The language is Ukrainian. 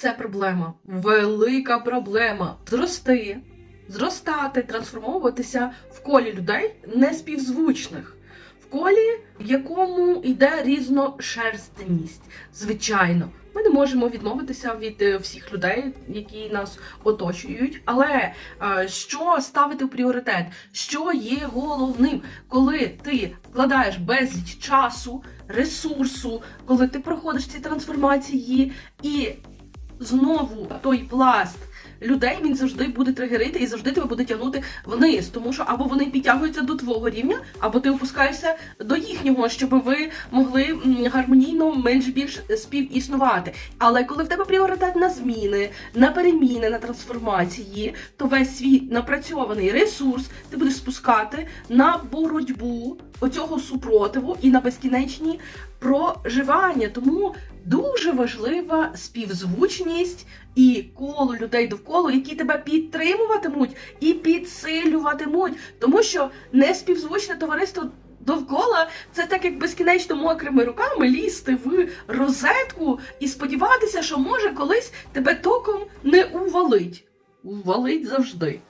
Це проблема, велика проблема. Зрости, зростати, трансформовуватися в колі людей неспівзвучних, в колі, в якому йде різношерстеність. Звичайно, ми не можемо відмовитися від е, всіх людей, які нас оточують. Але е, що ставити в пріоритет? Що є головним, коли ти вкладаєш безліч часу, ресурсу, коли ти проходиш ці трансформації і знову той пласт людей він завжди буде тригерити і завжди тебе буде тягнути вниз, тому що або вони підтягуються до твого рівня, або ти опускаєшся до їхнього, щоб ви могли м, гармонійно менш більш співіснувати. Але коли в тебе пріоритет на зміни, на переміни, на трансформації, то весь свій напрацьований ресурс ти будеш спускати на боротьбу оцього супротиву і на безкінечні проживання. Тому дуже важлива співзвучність і коло людей довкола, які тебе підтримуватимуть і підсилюватимуть. Тому що неспівзвучне товариство довкола це так як безкінечно мокрими руками лізти в розетку і сподіватися, що може колись тебе током не увалить. Увалить завжди.